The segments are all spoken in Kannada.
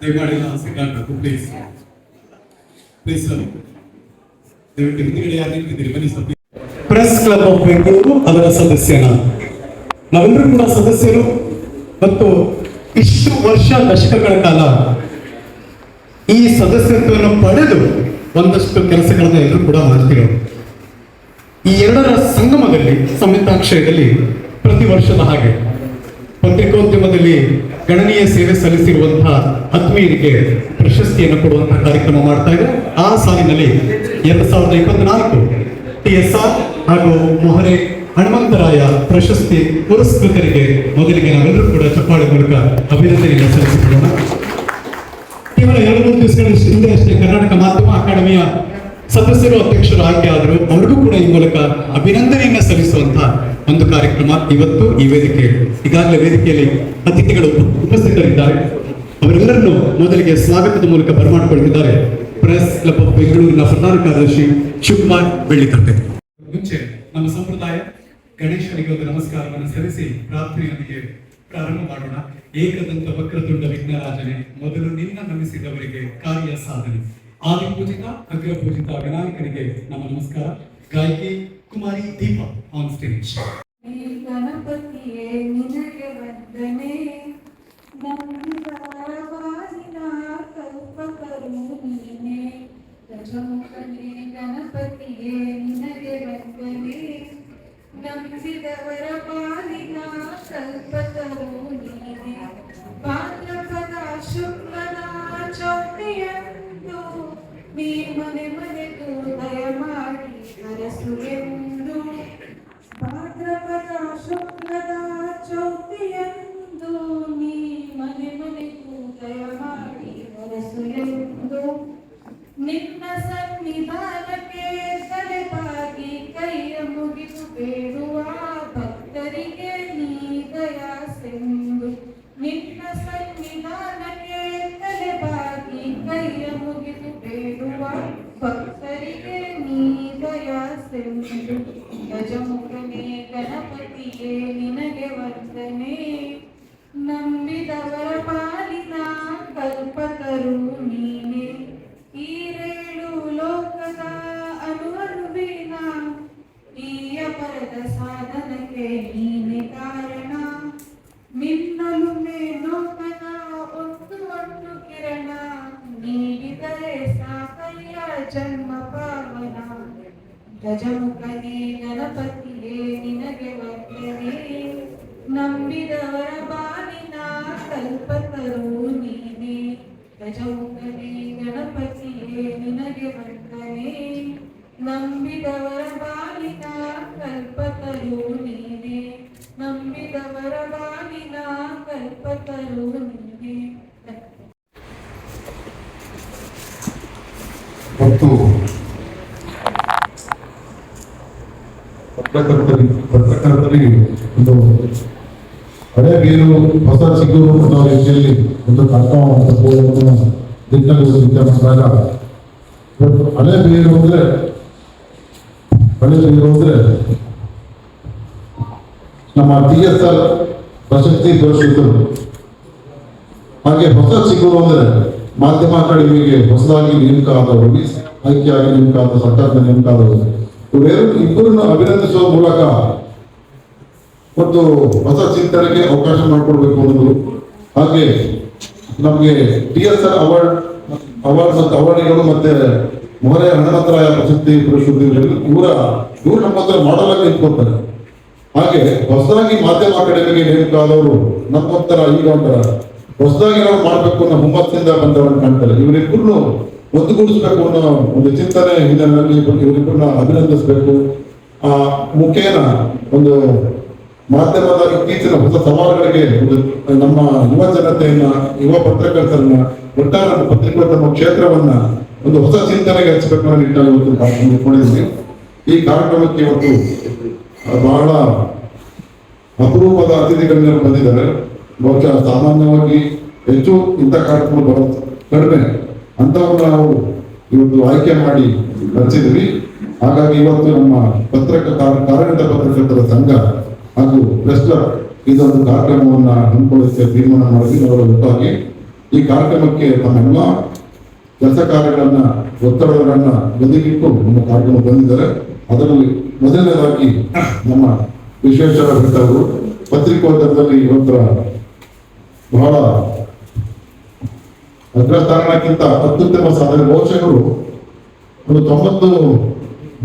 ದಯಮಾಡಿ ಸಿದ್ಧಾಂತ ಪ್ಲೀಸ್ ಪ್ಲೀಸ್ ದಯವಿಟ್ಟು ಹಿಂದಿಗಡೆ ಯಾರು ನಿಂತಿದ್ದೀರಿ? ಬನ್ನಿ sir press club of Bengaluru ಅದರ ಸದಸ್ಯನ. ನಾವೆಲ್ಲರೂ ಕೂಡ ಸದಸ್ಯರು ಮತ್ತು ಇಷ್ಟು ವರ್ಷ ದಶಕಗಳ ಕಾಲ ಈ ಸದಸ್ಯತ್ವವನ್ನು ಪಡೆದು ಒಂದಷ್ಟು ಕೆಲಸಗಳನ್ನ ಎಲ್ಲರೂ ಕೂಡ ಮಾಡ್ತಿರೋ ಈ ಎರಡರ ಸಂಗಮದಲ್ಲಿ ಸಂಹಿತಾಕ್ಷಯದಲ್ಲಿ ಪ್ರತಿ ವರ್ಷದ ಹಾಗೆ ಪತ್ರಿಕೋದ್ಯಮದಲ್ಲಿ ಗಣನೀಯ ಸೇವೆ ಸಲ್ಲಿಸಿರುವಂತಹ ಆತ್ಮೀಯರಿಗೆ ಪ್ರಶಸ್ತಿಯನ್ನು ಕೊಡುವಂತಹ ಕಾರ್ಯಕ್ರಮ ಮಾಡ್ತಾ ಇದೆ ಆ ಸಾಲಿನಲ್ಲಿ ಎರಡ್ ಸಾವಿರದ ಇಪ್ಪತ್ನಾಲ್ಕು ಟಿ ಎಸ್ ಆರ್ ಹಾಗೂ ಮೊಹರೆ ಹನುಮಂತರಾಯ ಪ್ರಶಸ್ತಿ ಪುರಸ್ಕೃತರಿಗೆ ಮೊದಲಿಗೆ ನಾವೆಲ್ಲರೂ ಕೂಡ ಚಪ್ಪಾಳೆ ಮೂಲಕ ಅಭಿನಂದನೆಯನ್ನು ಸಲ್ಲಿಸಿಕೊಳ್ಳೋಣ. ಕೇವಲ ಎರಡು ಮೂರು ದಿವಸಗಳ ಹಿಂದೆ ಅಷ್ಟೇ ಕರ್ನಾಟಕ ಮಾಧ್ಯಮ ಅಕಾಡೆಮಿಯ ಸದಸ್ಯರು, ಅಧ್ಯಕ್ಷರು ಆಯ್ಕೆ ಆದರು ಅವ್ರಿಗೂ ಕೂಡ ಈ ಮೂಲಕ ಅಭಿನಂದನೆಯನ್ನು ಸಲ್ಲಿಸುವಂತ ಒಂದು ಕಾರ್ಯಕ್ರಮ ಇವತ್ತು ಈ ವೇದಿಕೆ ಈಗಾಗಲೇ ವೇದಿಕೆಯಲ್ಲಿ ಅತಿಥಿಗಳು ಉಪಸ್ಥಿತರಿದ್ದಾರೆ. ಅವರೆಲ್ಲರನ್ನು ಮೊದಲಿಗೆ ಸ್ವಾಗತದ ಮೂಲಕ ಬರಮಾಡಿಕೊಳ್ಳುತ್ತಿದ್ದಾರೆ ಪ್ರೆಸ್ ಕ್ಲಬ್ ಆಫ್ ಬೆಂಗಳೂರಿನ ಪ್ರಧಾನ ಕಾರ್ಯದರ್ಶಿ ಶಿವಕುಮಾರ್ ಬೆಳ್ಳಿಕಟ್ಟೆ ಮುಂಚೆ ನಮ್ಮ ಸಂಪ್ರದಾಯ ಗಣೇಶನಿಗೆ ಒಂದು ನಮಸ್ಕಾರವನ್ನು ಸಲ್ಲಿಸಿ ರಾತ್ರಿಯೊಂದಿಗೆ ಪ್ರಾರಂಭ ಮಾಡೋಣ. ಏಕದಂತ ವಕ್ರತುಂಡ ವಿಘ್ನರಾಜನೆ, ಮೊದಲು ನಿನ್ನ ನಮಿಸಿದವರಿಗೆ ಕಾರ್ಯ ಸಾಧನೆ. ಆದಿಪೂಜಿತ ಅಗ್ರ ಪೂಜಿತ ವಿನಾಯಕನಿಗೆ ನಮ್ಮ ನಮಸ್ಕಾರ. ಗಾಯಕಿ ಕುಮಾರಿ ದೀಪ ಆನ್ ಸ್ಟೇಜ್ ಗಣಪತಿಯೇ ನಿನಗೆ ವಂದನೆ. ಗಣಪತಿಯೇ ನಿನಗೆ ವಂದನೆ. ನಂಬಿದವರ ಪಾಲಿನ ಕಲ್ಪತರು ನೀನೆ. ಭಾದ್ರಪದ ಶುಕ್ಲನ ನೀ ಮನೆ ಮನೆಗೂ ದಯಮಾಡಿ ಹರಸು ಎಂದು ಭಾದ್ರಪದ ಶುಕ್ಲದ ಪತ್ರಕರ್ತರಿಗೆ ಪತ್ರಕರ್ತರಿಗೆ ಒಂದು ಹಳೆ ಬೇರು ಹೊಸ ಚಿಗುರು ಅನ್ನೋ ರೀತಿಯಲ್ಲಿ ಒಂದು ಕಾರ್ಯಕ್ರಮ ದಿಕ್ಕಲ್ಲಿ ವಿಚಾರ ಮಾಡಿದಾಗ ಹಳೆ ಹಳೆ ಅಂದರೆ, ಹಳೆ ಬೀರು ಅಂದರೆ ನಮ್ಮ ಟಿ ಎಸ್ ಆರ್ ಪ್ರಶಸ್ತಿ ಪುರಸ್ಕೃತರು ಹಾಗೆ ಹೊಸ ಚಿಗುರು ಅಂದ್ರೆ ಮಾಧ್ಯಮ ಅಕಾಡೆಮಿಗೆ ಹೊಸದಾಗಿ ನೇಮಕ ಆದವರು ಆಗಿ ನೇಮಕ ಆದ ಸರ್ಕಾರದ ನೇಮಕ ಆದವರು ಇವೆರಡು ಇಬ್ಬರನ್ನು ಅಭಿನಂದಿಸುವ ಮೂಲಕ ಒಂದು ಹೊಸ ಚಿಂತನೆಗೆ ಅವಕಾಶ ಮಾಡಿಕೊಡ್ಬೇಕು ಅನ್ನೋದು. ಹಾಗೆ ನಮಗೆ T S R award award ಮತ್ತು ಅವಾರ್ಡ್ಗಳು ಮತ್ತೆ ಮೊಹರೆ ಹನುಮಂತರಾಯ ಪ್ರಶಸ್ತಿ ಪುರಸ್ಕೃತಿ ಇವರ ಇವರು ನಮ್ಮ ಹತ್ರ ಮಾಡಲ್ ಆಗಿ ನಿಂತ್ಕೊಳ್ತಾರೆ. ಹಾಗೆ ಹೊಸದಾಗಿ ಮಾಧ್ಯಮ ಅಕಾಡೆಮಿಗೆ ನೇಮಕ ನಮ್ಮ ನಮ್ಮೊತ್ತರ ಈಗ ಒಂಥರ ಹೊಸದಾಗಿ ನಾವು ಮಾಡಬೇಕು ಅನ್ನೋ ಹುಮ್ಮಸ್ಸಿಂದ ಬಂದವರನ್ನು ಕಾಣ್ತಾರೆ. ಇವರಿಬ್ಬರನ್ನು ಒತ್ತುಗೂಡಿಸ್ಬೇಕು ಅನ್ನೋ ಒಂದು ಚಿಂತನೆ ಹಿನ್ನೆಲೆಯಲ್ಲಿ ಇವರಿಬ್ಬರನ್ನ ಅಭಿನಂದಿಸಬೇಕು. ಆ ಮುಖೇನ ಒಂದು ಮಾಧ್ಯಮದ ಇತ್ತೀಚಿನ ಹೊಸ ಸವಾಲುಗಳಿಗೆ ಒಂದು ನಮ್ಮ ಯುವ ಜನತೆಯನ್ನ, ಯುವ ಪತ್ರಕರ್ತರನ್ನ, ಒಟ್ಟಾರೆ ನಮ್ಮ ಪತ್ರಿಕೋದ್ಯಮ ಕ್ಷೇತ್ರವನ್ನ ಒಂದು ಹೊಸ ಚಿಂತನೆಗೆ ಹಚ್ಚಬೇಕು ಅನ್ನೋ ನಿಟ್ಟಿನಲ್ಲಿ ಇವತ್ತು ಈ ಕಾರ್ಯಕ್ರಮಕ್ಕೆ ಇವತ್ತು ಬಹಳ ಅಪರೂಪದ ಅತಿಥಿಗಳನ್ನ ಬಂದಿದ್ದಾರೆ. ಬಹುಶಃ ಸಾಮಾನ್ಯವಾಗಿ ಹೆಚ್ಚು ಇಂಥ ಕಾರ್ಯಕ್ರಮ ಬರುತ್ತೆ ಕಡಿಮೆ. ಅಂತವ್ರನ್ನ ನಾವು ಇವತ್ತು ಆಯ್ಕೆ ಮಾಡಿ ರಚಿದ್ವಿ ಹಾಗಾಗಿ ಇವತ್ತು ನಮ್ಮ ಪತ್ರಕ ಕಾರ್ಯನಿರತ ಪತ್ರಕರ್ತರ ಸಂಘ ಹಾಗೂ ಪ್ರೆಸ್ ಇದೊಂದು ಕಾರ್ಯಕ್ರಮವನ್ನು ಹಮ್ಮಿಕೊಳ್ಳಕ್ಕೆ ತೀರ್ಮಾನ ಮಾಡಿದ್ವಿ. ಅವರ ಒಟ್ಟಾಗಿ ಈ ಕಾರ್ಯಕ್ರಮಕ್ಕೆ ತಮ್ಮೆಲ್ಲ ಕೆಲಸ ಕಾರ್ಯಗಳನ್ನ, ಒತ್ತಡಗಳನ್ನ ಬದಿಗಿಟ್ಟು ನಮ್ಮ ಕಾರ್ಯಕ್ರಮ ಬಂದಿದ್ದಾರೆ. ಅದರಲ್ಲಿ ಮೊದಲನೇದಾಗಿ ನಮ್ಮ ವಿಶ್ವೇಶ್ವರ ಭಟ್ ಅವರು ಪತ್ರಿಕೋದ್ಯಮದಲ್ಲಿ ಇವತ್ತರ ಬಹಳ ಅಗ್ರಸ್ಥಾನಕ್ಕಿಂತ ಅತ್ಯುತ್ತಮ ಸಾಧನೆ. ಬಹುಶಃರು ಒಂದು ತೊಂಬತ್ತು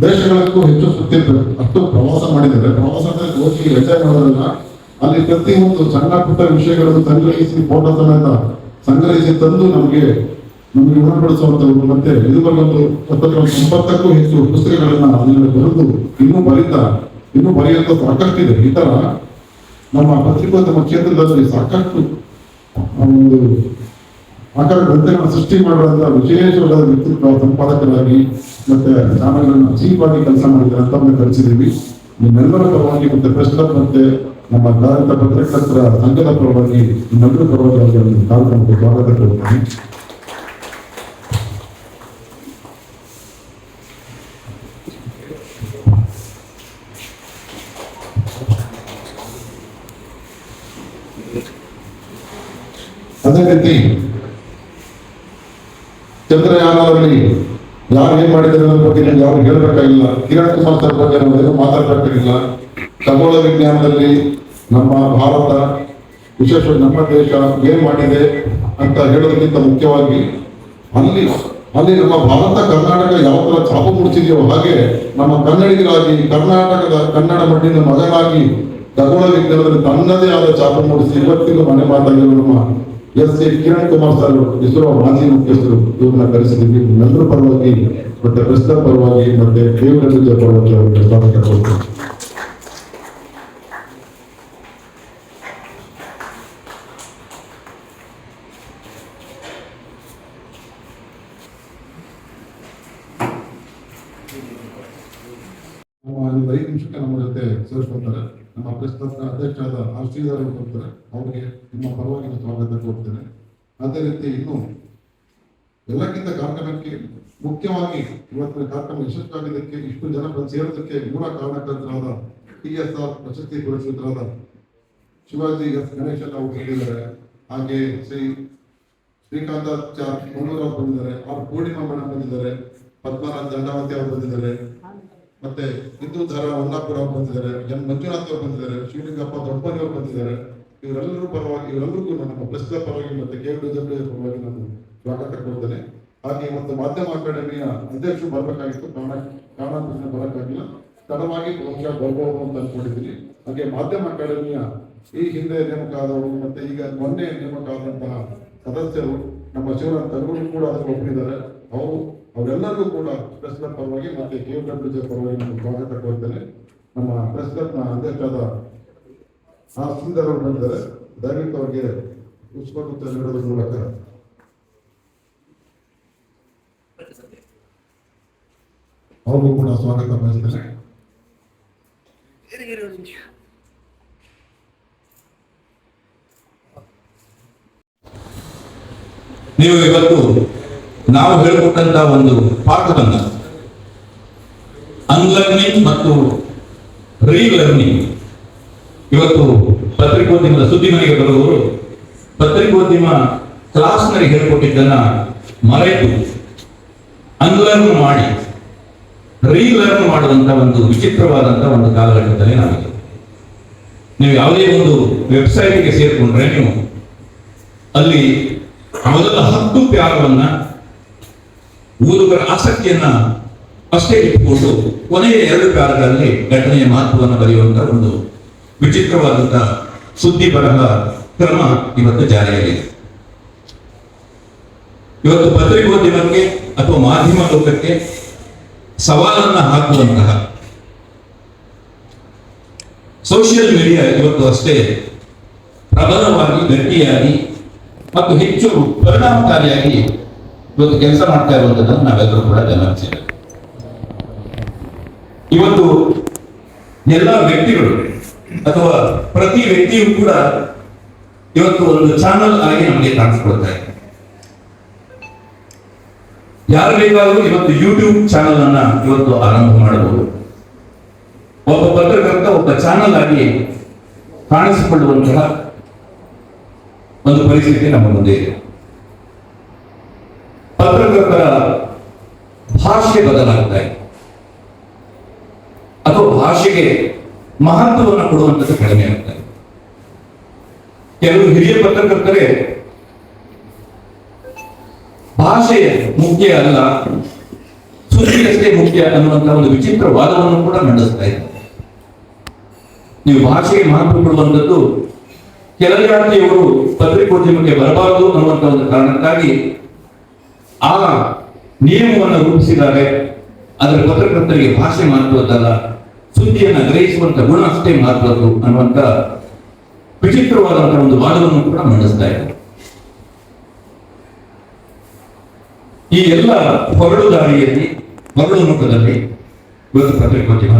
ದೇಶಗಳಕ್ಕೂ ಹೆಚ್ಚು ಸುತ್ತಿರ್ಬೇಕು ಅಷ್ಟು ಪ್ರವಾಸ ಮಾಡಿದ್ದಾರೆ. ಪ್ರವಾಸದಲ್ಲಿ ಹೋಗಿ ಎಂಜಾಯ್ ಮಾಡೋದ್ರಲ್ಲ ಅಲ್ಲಿ ಪ್ರತಿಯೊಂದು ಸಣ್ಣ ಪುಟ್ಟ ವಿಷಯಗಳನ್ನು ಸಂಗ್ರಹಿಸಿ, ಫೋಟೋ ಸಮೇತ ಸಂಗ್ರಹಿಸಿ ತಂದು ನಮಗೆ ನಮಗೆ ಉಣಪಡಿಸುವಂಥವ್ರು ಮತ್ತೆ ಇದು ಒಂದು ಒಂಬತ್ತಕ್ಕೂ ಹೆಚ್ಚು ಪುಸ್ತಕಗಳನ್ನ ಅಲ್ಲಿ ಬರೆದು ಇನ್ನೂ ಬರೀತಾ, ಇನ್ನೂ ಬರೆಯುವಂತ ಸಾಕಷ್ಟಿದೆ. ಈ ತರ ನಮ್ಮ ಪತ್ರಿಕೋದ್ಯಮ ಕ್ಷೇತ್ರದಲ್ಲಿ ಸಾಕಷ್ಟು ಒಂದು ಆಕಾರ ಗ್ರಂಥಗಳನ್ನ ಸೃಷ್ಟಿ ಮಾಡುವಂತ ವಿಶೇಷವಾದ ವ್ಯಕ್ತಿತ್ವ ಸಂಪಾದಕರಾಗಿ ಮತ್ತೆ ಚಾನಲ್ಗಳನ್ನ ಚೀಪಾಗಿ ಕೆಲಸ ಮಾಡಿದ್ದಾರೆ ಅಂತ ಕರೆಸಿದ್ದೀವಿ ನಿಮ್ಮೆಲ್ಲರ ಪರವಾಗಿ ಮತ್ತೆ ಪ್ರೆಸ್ ಕ್ಲಬ್ ಮತ್ತೆ ನಮ್ಮ ಕಾರ್ಯ ಪತ್ರಕರ್ತರ ಸಂಘದ ಪರವಾಗಿ ನಿಮ್ಮೆಲ್ಲರ ಪರವಾಗಿ ಅವರಿಗೆ ಕಾರ್ಯಕ್ರಮಕ್ಕೆ ಸ್ವಾಗತ ಕೊಡ್ತೀನಿ ಅದೇ ರೀತಿ ಚಂದ್ರಯಾನದಲ್ಲಿ ಯಾರು ಏನ್ ಮಾಡಿದ್ದಾರೆ ಬಗ್ಗೆ ನಿಮ್ಗೆ ಯಾರು ಹೇಳಬೇಕಾಗಿಲ್ಲ. ಕಿರಣ್ ಕುಮಾರ್ ಸರ್ ಬಗ್ಗೆ ನಾವು ಮಾತಾಡ್ಬೇಕಾಗಿಲ್ಲ. ಖಗೋಳ ವಿಜ್ಞಾನದಲ್ಲಿ ನಮ್ಮ ಭಾರತ ವಿಶೇಷವಾಗಿ ನಮ್ಮ ದೇಶ ಏನ್ ಮಾಡಿದೆ ಅಂತ ಹೇಳೋದಕ್ಕಿಂತ ಮುಖ್ಯವಾಗಿ ಅಲ್ಲಿ ಅಲ್ಲಿ ನಮ್ಮ ಭಾರತ, ಕರ್ನಾಟಕ ಯಾವ ತರ ಛಾಪು ಮೂಡಿಸಿದೆಯೋ ಹಾಗೆ ನಮ್ಮ ಕನ್ನಡಿಗರಾಗಿ, ಕರ್ನಾಟಕದ ಕನ್ನಡ ಮಣ್ಣಿನ ಮಗನಾಗಿ ಖಗೋಳ ವಿಜ್ಞಾನದಲ್ಲಿ ತನ್ನದೇ ಆದ ಛಾಪು ಮೂಡಿಸಿ ಇವತ್ತಿಗೂ ಮನೆ ಮಾತಾಗಿರೋ ನಮ್ಮ S C Kiran Kumar sir ISRO ಮಾಜಿ ಮುಖ್ಯಸ್ಥರು ಇವ್ರನ್ನ ಕರೆಸಿದ್ದೀವಿ ಎಲ್ಲರ ಪರವಾಗಿ ಮತ್ತೆ ಪ್ರೆಸ್ನ ಪರವಾಗಿ ಮತ್ತೆ ದೇವರ ಪರವಾಗಿ ಅವರಿಗೆ ಸ್ವಾಗತ ಕೊಡ್ತೀನಿ ನಮ್ಮ ಒಂದು ಐದು ನಿಮಿಷಕ್ಕೆ ನಮ್ಮ ಜೊತೆ ಸೇರಿಸ್ಕೊಳ್ತಾರೆ ನಮ್ಮ ಪ್ರೆಸ್ ಕ್ಲಬ್ನ ಅಧ್ಯಕ್ಷರಾದ ಆರ್ ಶ್ರೀಧರ್ ಅವರು ಬರ್ತಾರೆ ಅವರಿಗೆ ನಿಮ್ಮ ಪರವಾಗಿ ನಾನು ಸ್ವಾಗತ ಕೊಡ್ತೇನೆ ಅದೇ ಇನ್ನು ಎಲ್ಲಕ್ಕಿಂತ ಕಾರ್ಯಕ್ರಮಕ್ಕೆ ಮುಖ್ಯವಾಗಿ ಇವತ್ತಿನ ಕಾರ್ಯಕ್ರಮ ಯಶಸ್ವಿಯಾಗಿದ್ದಕ್ಕೆ ಇಷ್ಟು ಜನ ಸೇರೋದಕ್ಕೆ ಮೂಲ ಕಾರಣಕರ್ತರಾದ ಟಿ ಎಸ್ ಆರ್ ಪ್ರಶಸ್ತಿ ಪುರಸ್ಕೃತರಾದ ಶಿವಾಜಿ ಎಸ್ ಗಣೇಶನ್ ಅವರು ಬಂದಿದ್ದಾರೆ. ಹಾಗೆ ಶ್ರೀ ಶ್ರೀಕಾಂತಾಚಾರ್ ಮಂಗಳೂರು ಅವರು ಬಂದಿದ್ದಾರೆ. ಆರ್ ಪೂರ್ಣಿಮಾ ಮೇಡಮ್ ಬಂದಿದ್ದಾರೆ. ಪದ್ಮನಾಥ್ ದಂಡಾವತಿ ಅವರು ಬಂದಿದ್ದಾರೆ. ಮತ್ತೆ ಹಿಂದೂ ಧಾರ ಹೊನ್ನಾಪುರ ಅವರು ಬಂದಿದ್ದಾರೆ. ಎನ್ ಮಂಜುನಾಥ್ ಅವರು ಬಂದಿದ್ದಾರೆ. ಶಿವಲಿಂಗಪ್ಪ ದೊಡ್ಡಮನಿ ಅವರು ಬಂದಿದ್ದಾರೆ. ಇವರೆಲ್ಲರೂ ಪರವಾಗಿ ಇವರೆಲ್ಲರಿಗೂ ನಮ್ಮ ಪ್ರಸ್ತುತ ಪರವಾಗಿ ಮತ್ತೆ ಕೆ ಪರವಾಗಿ ನಾನು ಸ್ವಾಗತ ಕೊಡ್ತೇನೆ. ಹಾಗೆ ಮತ್ತು ಮಾಧ್ಯಮ ಅಕಾಡೆಮಿಯ ಅಧ್ಯಕ್ಷರು ಬರಬೇಕಾಗಿತ್ತು. ಕಾರಣ ಕಾರಣಾಂತರದಿಂದ ಬರಕ್ಕಾಗಿಲ್ಲ. ತಡವಾಗಿ ಬಹುಶಃ ಬರ್ಬೋದು ಅಂತ ಅನ್ಕೊಂಡಿದ್ದೀನಿ. ಹಾಗೆ ಮಾಧ್ಯಮ ಅಕಾಡೆಮಿಯ ಈ ಹಿಂದೆ ನೇಮಕ ಆದವರು ಮತ್ತೆ ಈಗ ಮೊನ್ನೆ ನೇಮಕ ಆದಂತಹ ಸದಸ್ಯರು ನಮ್ಮ ಶಿವರಾಮ್ ತಗರು ಕೂಡ ಅದಕ್ಕೆ ಒಪ್ಪಿದ್ದಾರೆ. ಅವರು ಅವರೆಲ್ಲರಿಗೂ ಕೂಡ ಪ್ರೆಸ್ ಪರವಾಗಿ ಮತ್ತೆ ಕೆ ಡಬ್ಲ್ಯೂ ಪರವಾಗಿ ನಾನು ಸ್ವಾಗತ ಕೋರ್ತೇನೆ ನಮ್ಮ ಪ್ರೆಸ್ ಕ್ಲಬ್ನ ಅಧ್ಯಕ್ಷರಾದ ಆ ಸುಂದರ ಅವರು ಬಂದಿದ್ದಾರೆ ದಯವಿಟ್ಟು ಅವರಿಗೆ ಪುಷ್ಪಗುಚ್ಛ ನೀಡೋದ್ರ ಮೂಲಕ. ಅವ್ರಿಗೂ ಕೂಡ ಸ್ವಾಗತ ಬಯಸ್ತಾರೆ ನೀವು ಇವತ್ತು ನಾವು ಹೇಳಿಕೊಟ್ಟಂತ ಒಂದು ಪಾಠವನ್ನು ಅನ್ಲರ್ನಿಂಗ್ ಮತ್ತು ರೀಲರ್ನಿಂಗ್ ಇವತ್ತು ಪತ್ರಿಕೋದ್ಯಮದ ಸುದ್ದಿ ಮನೆಗೆ ಬರುವವರು, ಪತ್ರಿಕೋದ್ಯಮ ಕ್ಲಾಸ್ನಲ್ಲಿ ಹೇಳಿಕೊಟ್ಟಿದ್ದನ್ನ ಮರೆತು ಅನ್ಲರ್ನ್ ಮಾಡಿ ರೀಲರ್ನ್ ಮಾಡುವಂತ ಒಂದು ವಿಚಿತ್ರವಾದಂತ ಒಂದು ಕಾಲಘಟ್ಟದಲ್ಲಿ ನಾವಿದೆ ನೀವು ಯಾವುದೇ ಒಂದು ವೆಬ್ಸೈಟ್ಗೆ ಸೇರಿಕೊಂಡ್ರೆ ನೀವು ಅಲ್ಲಿ ಮೊದಲ ಹತ್ತು ಪ್ಯಾರವನ್ನ ಓದುಗರ ಆಸಕ್ತಿಯನ್ನ ಅಷ್ಟೇ ಇಟ್ಟುಕೊಂಡು ಕೊನೆಯ ಎರಡು ಪ್ಯಾರಗಳಲ್ಲಿ ಘಟನೆಯ ಮಹತ್ವವನ್ನು ಬರೆಯುವಂತ ಒಂದು ವಿಚಿತ್ರವಾದಂತಹ ಸುದ್ದಿ ಬರಹ ಕ್ರಮ ಇವತ್ತು ಜಾರಿಯಾಗಿದೆ ಇವತ್ತು ಪತ್ರಿಕೋದ್ಯಮಕ್ಕೆ ಅಥವಾ ಮಾಧ್ಯಮ ಲೋಕಕ್ಕೆ ಸವಾಲನ್ನ ಹಾಕುವಂತಹ ಸೋಷಿಯಲ್ ಮೀಡಿಯಾ ಇವತ್ತು ಅಷ್ಟೇ ಪ್ರಬಲವಾಗಿ, ಗಟ್ಟಿಯಾಗಿ ಮತ್ತು ಹೆಚ್ಚು ಪರಿಣಾಮಕಾರಿಯಾಗಿ ಇವತ್ತು ಕೆಲಸ ಮಾಡ್ತಾ ಇರುವಂತದ್ದನ್ನು ನಾವೆಲ್ಲರೂ ಕೂಡ ಗಮನಿಸಿದ್ದೇವೆ. ಇವತ್ತು ಎಲ್ಲ ವ್ಯಕ್ತಿಗಳು ಅಥವಾ ಪ್ರತಿ ವ್ಯಕ್ತಿಯು ಕೂಡ ಇವತ್ತು ಒಂದು ಚಾನಲ್ ಆಗಿ ನಮಗೆ ಕಾಣಿಸ್ಕೊಳ್ತಾ ಇದೆ. ಯಾರು ಬೇಕಾದರೂ ಇವತ್ತು ಯೂಟ್ಯೂಬ್ ಚಾನಲ್ ಅನ್ನ ಇವತ್ತು ಆರಂಭ ಮಾಡಬಹುದು. ಒಬ್ಬ ಪತ್ರಕರ್ತ ಒಬ್ಬ ಚಾನಲ್ ಆಗಿ ಕಾಣಿಸಿಕೊಳ್ಳುವಂತಹ ಒಂದು ಪರಿಸ್ಥಿತಿ ನಮ್ಮ ಮುಂದೆ ಇದೆ. ಪತ್ರಕರ್ತರ ಭಾಷೆ ಬದಲಾಗ್ತಾ ಇದೆ. ಅಥವಾ ಭಾಷೆಗೆ ಮಹತ್ವವನ್ನು ಕೊಡುವಂಥದ್ದು ಕಡಿಮೆ ಆಗ್ತದೆ. ಕೆಲವು ಹಿರಿಯ ಪತ್ರಕರ್ತರೆ ಭಾಷೆ ಮುಖ್ಯ ಅಲ್ಲ ಸುದ್ದಿಯಷ್ಟೇ ಮುಖ್ಯ ಅನ್ನುವಂತ ಒಂದು ವಿಚಿತ್ರ ವಾದವನ್ನು ಕೂಡ ನಡೆಸ್ತಾ ಇದ್ದಾರೆ. ನೀವು ಭಾಷೆಗೆ ಮಹತ್ವ ಕೊಡುವಂಥದ್ದು ಕೆಲ ಜಾತಿಯವರು ಪತ್ರಿಕೋದ್ಯಮಕ್ಕೆ ಬರಬಾರದು ಅನ್ನುವಂತ ಒಂದು ಕಾರಣಕ್ಕಾಗಿ ಆ ನಿಯಮವನ್ನು ರೂಪಿಸಿದ್ದಾರೆ. ಅದರ ಪತ್ರಕರ್ತರಿಗೆ ಭಾಷೆ ಮಹತ್ವದ್ದಲ್ಲ. ಸುದ್ದಿಯನ್ನು ಗ್ರಹಿಸುವಂತ ಗುಣ ಅಷ್ಟೇ ಅನ್ನುವಂತ ವಿಚಿತ್ರವಾದಂತಹ ಒಂದು ವಾದವನ್ನು ಕೂಡ ಮಂಡಿಸ್ತಾ ಇದ್ದಾರೆ. ಈ ಎಲ್ಲ ಹೊರಳು ದಾರಿಯಲ್ಲಿ ಹೊರಳು ಮುಖದಲ್ಲಿ ಇವತ್ತು ಪತ್ರಿಕೋದ್ಯಮ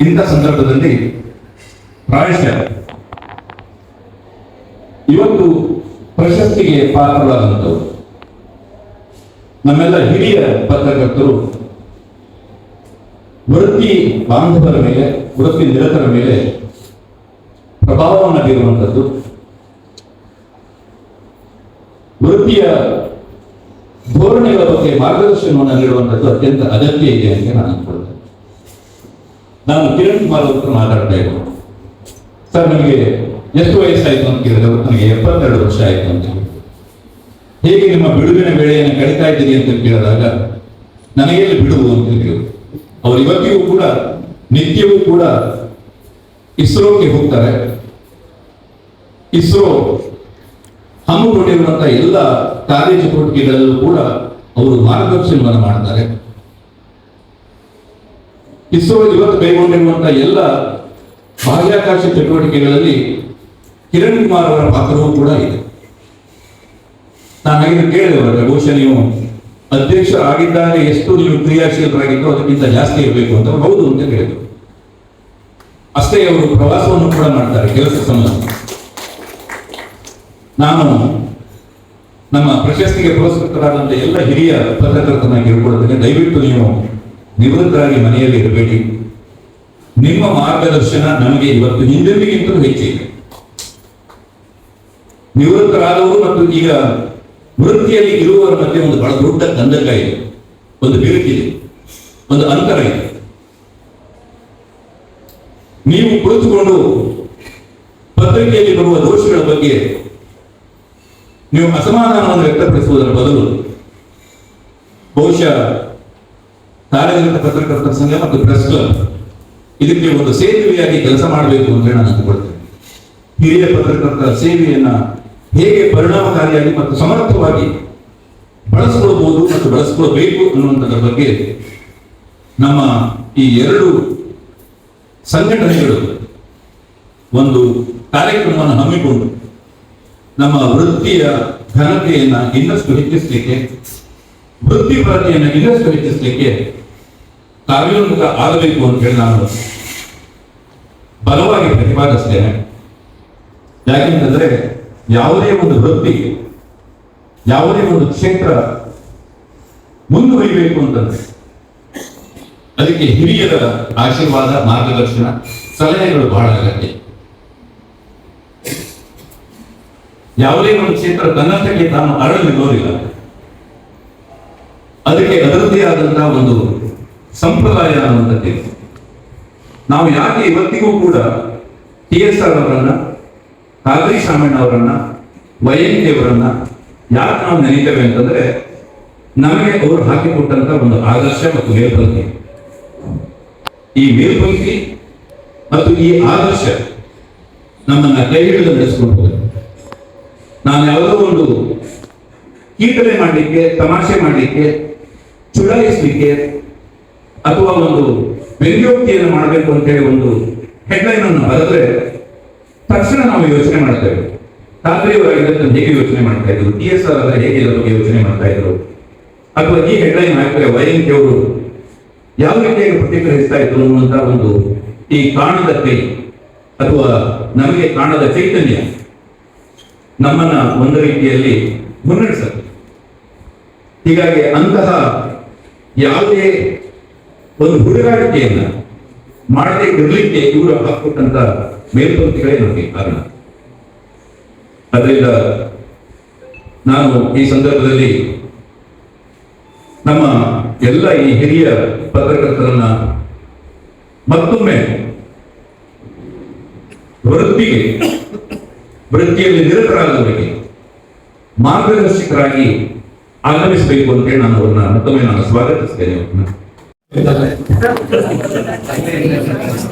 ಇಂಥ ಸಂದರ್ಭದಲ್ಲಿ ಪ್ರಾಯಶಃ ಇವತ್ತು ಪ್ರಶಸ್ತಿಗೆ ಪಾತ್ರರಾದಂಥವರು, ನಮ್ಮೆಲ್ಲ ಹಿರಿಯ ಪತ್ರಕರ್ತರು ವೃತ್ತಿ ಬಾಂಧವರ ಮೇಲೆ, ವೃತ್ತಿ ನಿರತರ ಮೇಲೆ ಪ್ರಭಾವವನ್ನು ಬೀರುವಂಥದ್ದು. ವೃತ್ತಿಯ ಧೋರಣೆಗಳ ಬಗ್ಗೆ ಮಾರ್ಗದರ್ಶನವನ್ನು ನೀಡುವಂಥದ್ದು ಅತ್ಯಂತ ಅಗತ್ಯ ಇದೆ ಅಂತ ನಾನು ಅನ್ಕೊಳ್ತೇನೆ. ನಾನು ಕಿರಣ್ ಕುಮಾರ್ ಅವರು ಮಾತಾಡ್ತಾ ಇದ್ದೆ ಸರ್ ನನಗೆ ಎಷ್ಟು ವಯಸ್ಸಾಯ್ತು ಅಂತ ಕೇಳಿದ್ರೆ ಅವ್ರು ನನಗೆ ಎಪ್ಪತ್ತೆರಡು ವರ್ಷ ಆಯಿತು ಅಂತ. ಹೇಗೆ ನಿಮ್ಮ ಬಿಡುವಿನ ವೇಳೆಯನ್ನು ಕಳೀತಾ ಇದ್ದೀರಿ ಅಂತ ಕೇಳಿದಾಗ ನನಗೆ ಎಲ್ಲಿ ಬಿಡುವು ಅಂತ ಹೇಳಿದ್ರು ಅವ್ರು ಇವತ್ತಿಗೂ ಕೂಡ, ನಿತ್ಯವೂ ಕೂಡ ಇಸ್ರೋಕ್ಕೆ ಹೋಗ್ತಾರೆ. ಇಸ್ರೋ ಹಮ್ಮಿಕೊಂಡಿರುವಂತಹ ಎಲ್ಲ ಕಾರ್ಯಚಟುವಟಿಕೆಗಳಲ್ಲೂ ಕೂಡ ಅವರು ಮಾರ್ಗದರ್ಶನವನ್ನು ಮಾಡ್ತಾರೆ. ಇಸ್ರೋ ಇವತ್ತು ಕೈಗೊಂಡಿರುವಂತಹ ಎಲ್ಲ ಬಾಹ್ಯಾಕಾಶ ಚಟುವಟಿಕೆಗಳಲ್ಲಿ ಕಿರಣ್ ಕುಮಾರ್ ಅವರ ಪಾತ್ರವೂ ಕೂಡ ಇದೆ. ನಾನು ಹಾಗೆ ಅವರ ಬಹುಶಃ ನೀವು ಅಧ್ಯಕ್ಷ ಎಷ್ಟು ನೀವು ಕ್ರಿಯಾಶೀಲರಾಗಿದ್ದು ಅದಕ್ಕಿಂತ ಜಾಸ್ತಿ ಇರಬೇಕು ಅಂತ ಹೌದು ಅಂತ ಹೇಳಿದರು. ಅಷ್ಟೇ ಅವರು ಪ್ರವಾಸವನ್ನು ಕೂಡ ಮಾಡ್ತಾರೆ ಕೆಲಸ ಸಂಬಂಧ. ನಾನು ನಮ್ಮ ಪ್ರಶಸ್ತಿಗೆ ಪುರಸ್ಕೃತರಾದಂಥ ಎಲ್ಲ ಹಿರಿಯ ಪತ್ರಕರ್ತರನ್ನ ಕೇಳ್ಕೊಳ್ತೇನೆ ದಯವಿಟ್ಟು ನೀವು ನಿವೃತ್ತರಾಗಿ ಮನೆಯಲ್ಲಿ ಇರಬೇಡಿ. ನಿಮ್ಮ ಮಾರ್ಗದರ್ಶನ ನಮಗೆ ಇವತ್ತು ಹಿಂದೆಂದಿಗಿಂತಲೂ ಹೆಚ್ಚಿದೆ. ನಿವೃತ್ತರಾದವರು ಮತ್ತು ಈಗ ವೃತ್ತಿಯಲ್ಲಿ ಇರುವವರ ಮಧ್ಯೆ ಒಂದು ಬಹಳ ದೊಡ್ಡ ಕಂದಕ ಇದೆ. ಒಂದು ಬಿರುಕಿದೆ ಒಂದು ಅಂತರ ಇದೆ. ನೀವು ಕುಳಿತುಕೊಂಡು ಪತ್ರಿಕೆಯಲ್ಲಿ ಬರುವ ದೋಷಗಳ ಬಗ್ಗೆ ನೀವು ಅಸಮಾಧಾನವನ್ನು ವ್ಯಕ್ತಪಡಿಸುವುದರ ಬದಲು ಬಹುಶಃ ಸಾರ್ವಜನಿಕ ಪತ್ರಕರ್ತರ ಸಂಘ ಮತ್ತು ಪ್ರೆಸ್ ಕ್ಲಬ್ ಇದಕ್ಕೆ ಒಂದು ಸೇತುವೆಯಾಗಿ ಕೆಲಸ ಮಾಡಬೇಕು ಅಂತ ನಾನು ಅಂದುಕೊಳ್ತೇನೆ. ಹಿರಿಯ ಪತ್ರಕರ್ತರ ಸೇವೆಯನ್ನ ಹೇಗೆ ಪರಿಣಾಮಕಾರಿಯಾಗಿ ಮತ್ತು ಸಮರ್ಥವಾಗಿ ಬಳಸ್ಕೊಳ್ಬಹುದು ಮತ್ತು ಬಳಸ್ಕೊಳ್ಬೇಕು ಅನ್ನುವಂಥದ್ರ ಬಗ್ಗೆ ನಮ್ಮ ಈ ಎರಡು ಸಂಘಟನೆಗಳು ಒಂದು ಕಾರ್ಯಕ್ರಮವನ್ನು ಹಮ್ಮಿಕೊಂಡು ನಮ್ಮ ವೃತ್ತಿಯ ಘನತೆಯನ್ನು ಇನ್ನಷ್ಟು ಹೆಚ್ಚಿಸಲಿಕ್ಕೆ ವೃತ್ತಿಪರತೆಯನ್ನು ಇನ್ನಷ್ಟು ಹೆಚ್ಚಿಸಲಿಕ್ಕೆ ಕಾರ್ಯೋನ್ಮುಖ ಆಗಬೇಕು ಅಂತ ಹೇಳಿ ನಾನು ಬಲವಾಗಿ ಪ್ರತಿಪಾದಿಸ್ತೇನೆ. ಯಾಕೆಂತಂದ್ರೆ ಯಾವುದೇ ಒಂದು ವೃತ್ತಿ, ಯಾವುದೇ ಒಂದು ಕ್ಷೇತ್ರ ಮುಂದುವರಿಬೇಕು ಅಂತಂದ್ರೆ, ಅದಕ್ಕೆ ಹಿರಿಯರ ಆಶೀರ್ವಾದ, ಮಾರ್ಗದರ್ಶನ, ಸಲಹೆಗಳು ಬಹಳ ಅಗತ್ಯ. ಯಾವುದೇ ಒಂದು ಕ್ಷೇತ್ರ ತನ್ನಷ್ಟಕ್ಕೆ ತಾನು ಅರಳು ನಿಲ್ಲೋದಿಲ್ಲ ಅದಕ್ಕೆ ಅದರದ್ದೇ ಆದಂತಹ ಒಂದು ಸಂಪ್ರದಾಯ ಅನ್ನುವಂಥದ್ದು. ನಾವು ಯಾಕೆ ಇವತ್ತಿಗೂ ಕೂಡ ಟಿ ಎಸ್ ಆರ್ ಅವರನ್ನ ಕಾದ್ರಿ ಶಾಮಣ್ಣ ಅವರನ್ನ ವೈಎಂಟಿ ಅವರನ್ನ ಯಾಕೆ ನಾವು ನೆನೀತೇವೆ ಅಂತಂದ್ರೆ ನಮಗೆ ಅವರು ಹಾಕಿಕೊಟ್ಟಂತ ಒಂದು ಆದರ್ಶ ಮತ್ತು ಮೇಲ್ಪಂಕ್ತಿ ಈ ಮೇಲ್ಪಂಕ್ತಿ ಮತ್ತು ಈ ಆದರ್ಶ ನಮ್ಮನ್ನ ಕೈ ಹಿಡಿದು ಹೋಗುತ್ತೆ ನಾನು ಯಾವುದೋ ಒಂದು ಕೀಟಲೆ ಮಾಡಲಿಕ್ಕೆ, ತಮಾಷೆ ಮಾಡಲಿಕ್ಕೆ, ಚುಡಾಯಿಸಲಿಕ್ಕೆ ಅಥವಾ ಒಂದು ವ್ಯಂಗ್ಯೋಕ್ತಿಯನ್ನು ಮಾಡಬೇಕು ಅಂತ ಹೇಳಿ ಒಂದು ಹೆಡ್ಲೈನ್ ಅನ್ನು ಬರೆದ್ರೆ ತಕ್ಷಣ ನಾವು ಯೋಚನೆ ಮಾಡ್ತೇವೆ ಖಾತ್ರಿಯವರಾಗಿದ್ದಂತ ಹೇಗೆ ಯೋಚನೆ ಮಾಡ್ತಾ ಇದ್ರು? ಟಿ ಎಸ್ ಆರ್ ಹೇಗೆ ಇದರ ಬಗ್ಗೆ ಯೋಚನೆ ಮಾಡ್ತಾ ಇದ್ರು? ಅಥವಾ ಈ ಹೆಡ್ಲೈನ್ ಹಾಕಿದ್ರೆ ವೈಎಂಟಿ ಅವರು ಯಾವ ರೀತಿಯಾಗಿ ಪ್ರತಿಕ್ರಿಯಿಸ್ತಾ ಇದ್ರು ಅನ್ನುವಂತ ಒಂದು ಈ ಕಾಣದ ಕೈ ಅಥವಾ ನಮಗೆ ಕಾಣದ ಚೈತನ್ಯ ನಮ್ಮನ್ನ ಒಂದು ರೀತಿಯಲ್ಲಿ ಮುನ್ನಡೆಸುತ್ತೆ. ಹೀಗಾಗಿ ಅಂತಹ ಯಾವುದೇ ಒಂದು ಹುಡುಗಾಟಿಕೆಯನ್ನ ಮಾಡದೆ ಇರಲಿಕ್ಕೆ ಇವರು ಹಾಕೊಟ್ಟಂತ ಮೇಲ್ಪಂಕ್ತಿಗಳೇ ನಮಗೆ ಕಾರಣ. ಅದರಿಂದ ನಾನು ಈ ಸಂದರ್ಭದಲ್ಲಿ ನಮ್ಮ ಎಲ್ಲ ಈ ಹಿರಿಯ ಪತ್ರಕರ್ತರನ್ನ ಮತ್ತೊಮ್ಮೆ ವೃತ್ತಿಗೆ, ವೃತ್ತಿಯಲ್ಲಿ ನಿರತರಾದವರಿಗೆ ಮಾರ್ಗದರ್ಶಕರಾಗಿ ಆಗಮಿಸಬೇಕು ಅಂತೇಳಿ ನಾನು ಅವರನ್ನ ಮತ್ತೊಮ್ಮೆ ನಾನು ಸ್ವಾಗತಿಸ್ತೇನೆ ಅವ್ರನ್ನ.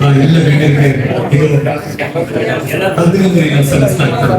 ಆ ಎಲ್ಲ ಗಣ್ಯರಿಗೆ ಇದು ಅಭಿನಂದನೆಯನ್ನು ಸಲ್ಲಿಸ್ತಾ ಇದ್ದಾರೆ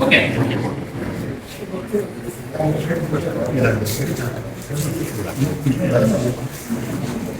Okay.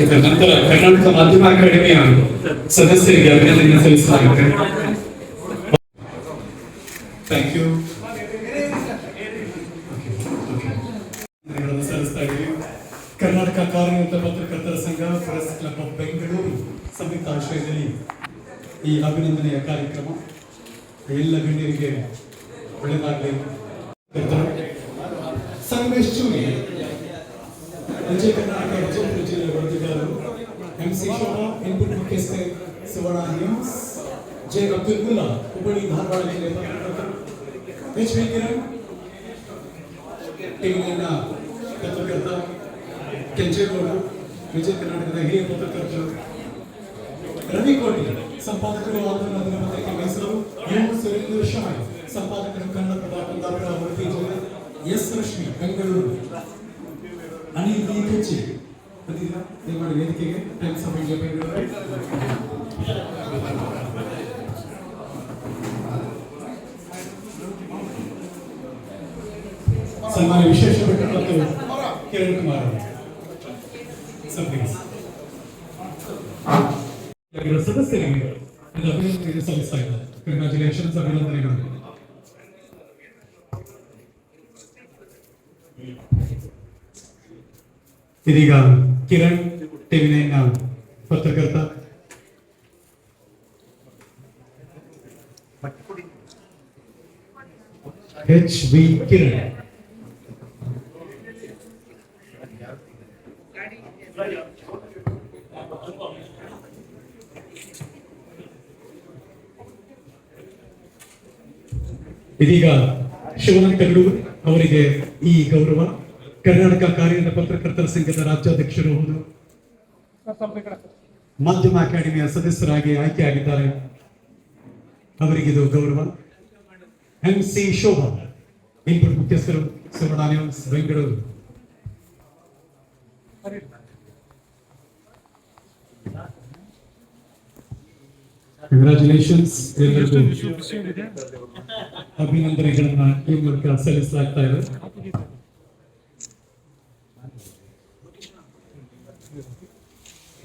ಇದರ ನಂತರ ಕರ್ನಾಟಕ ಮಾಧ್ಯಮ ಅಕಾಡೆಮಿಯ ಸದಸ್ಯರಿಗೆ ಅಭಿನಂದನೆ ಸಲ್ಲಿಸಲಾಗುತ್ತೆ. ಥ್ಯಾಂಕ್ ಯು ಕರ್ನಾಟಕ ಕಾರ್ಯನಿರತ ಪತ್ರಕರ್ತರ ಸಂಘ ಪ್ರೆಸ್ ಕ್ಲಬ್ ಆಫ್ ಬೆಂಗಳೂರು ಸಂಯುಕ್ತ ಆಶ್ರಯದಲ್ಲಿ ಈ ಅಭಿನಂದನೆಯ ಕಾರ್ಯಕ್ರಮ ಎಲ್ಲ ಗಣ್ಯರಿಗೆ ಒಳ್ಳೆಯದಾಗಲಿ ಸಂಗಮೇಶ್ ಚೂರಿ. ವಿಜಯ ಕರ್ನಾಟಕ ವಿಜಯಪುರ ಜಿಲ್ಲೆ ವರದಿಗಾರರು ಎಂ ಸಿ ಶೋಭಾ ಇನ್ಪುಟ್ ಮುಖ್ಯಸ್ಥೆ ಸುವರ್ಣ ನ್ಯೂಸ್ ಜೆ ಅಬ್ದುಲ್ ಮುಲ್ಲಾ ಹುಬ್ಬಳ್ಳಿ ಧಾರವಾಡ ಜಿಲ್ಲೆ ಪತ್ರಕರ್ತರು ಎಚ್ ವಿ ಕಿರಣ್ ಟಿವಿಎನ್ನ ಪತ್ರಕರ್ತ ಕೆಂಚೇಗೌಡರು ವಿಜಯ ಕರ್ನಾಟಕದ ಹಿರಿಯ ಪತ್ರಕರ್ತರು ರವಿ ಕೋಟಿ ಸಂಪಾದಕರು ಆಂದೋಲನ ದಿನಪತ್ರಿಕೆ ಮೈಸೂರು ಯು ಸುರೇಂದ್ರ ಶಾಯ್ ಸಂಪಾದಕರು ಕನ್ನಡ ಕುಂದಾಪುರ ಉಡುಪಿ ಜಿಲ್ಲೆ ಎಸ್ ರಶ್ಮಿ ಬೆಂಗಳೂರು ಅನಿಲ್ ಬಿ ಕೆಚ್ಚಿ ಬಂದಿದ್ದೀರಾ? ದಯಮಾಡಿ ವೇದಿಕೆಗೆ. ಟೈಮ್ ಸಮಯ ಸನ್ಮಾನ ವಿಶೇಷ ಮತ್ತು ಕಿರಣ್ ಕುಮಾರ್ ಸದಸ್ಯರಿಗೆ ಅಭಿನಂದನೆ ಸಲ್ಲಿಸ್ತಾ ಇದ್ದಾರೆ. ಕಂಗ್ರಾಚುಲೇಷನ್ಸ್ ಅಭಿನಂದನೆಗಳು. ಇದೀಗ ಕಿರಣ್ ಟಿವಿ ನೈನ್ ಪತ್ರಕರ್ತ ಎಚ್ ವಿ ಕಿರಣ್ ಇದೀಗ ಶಿವಾನಂದ ಕಲ್ಲೂರ್ ಅವರಿಗೆ ಈ ಗೌರವ ಕರ್ನಾಟಕ ಕಾರ್ಯದ ಪತ್ರಕರ್ತರ ಸಂಘದ ರಾಜ್ಯಾಧ್ಯಕ್ಷರು ಹೌದು. ಮಾಧ್ಯಮ ಅಕಾಡೆಮಿಯ ಸದಸ್ಯರಾಗಿ ಆಯ್ಕೆಯಾಗಿದ್ದಾರೆ. ಅವರಿಗಿದು ಗೌರವ. ಎಂ ಸಿ ಶೋಭಾ ಇನ್ಪುಟ್ ಮುಖ್ಯಸ್ಥರು ಸುವರ್ಣ ನ್ಯೂಸ್ ಬೆಂಗಳೂರು. ಕಂಗ್ರ್ಯಾಚುಲೇಷನ್ಸ್ ಎಲ್ಲರಿಗೂ. ಅಭಿನಂದನೆಗಳನ್ನ ಈ ಮೂಲಕ ಸಲ್ಲಿಸಲಾಗ್ತಾ ಇದೆ.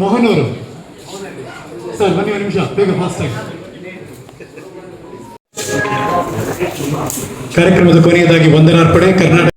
ಮೋಹನ್ ಅವರು ಸರ್ ಬನ್ನಿ ಒಂದು ನಿಮಿಷ. ಬೇಗ ಫಾಸ್ಟ್ ಆಗಿ. ಕಾರ್ಯಕ್ರಮದ ಕೊನೆಯದಾಗಿ ವಂದನಾರ್ಪಣೆ. ಕರ್ನಾಟಕ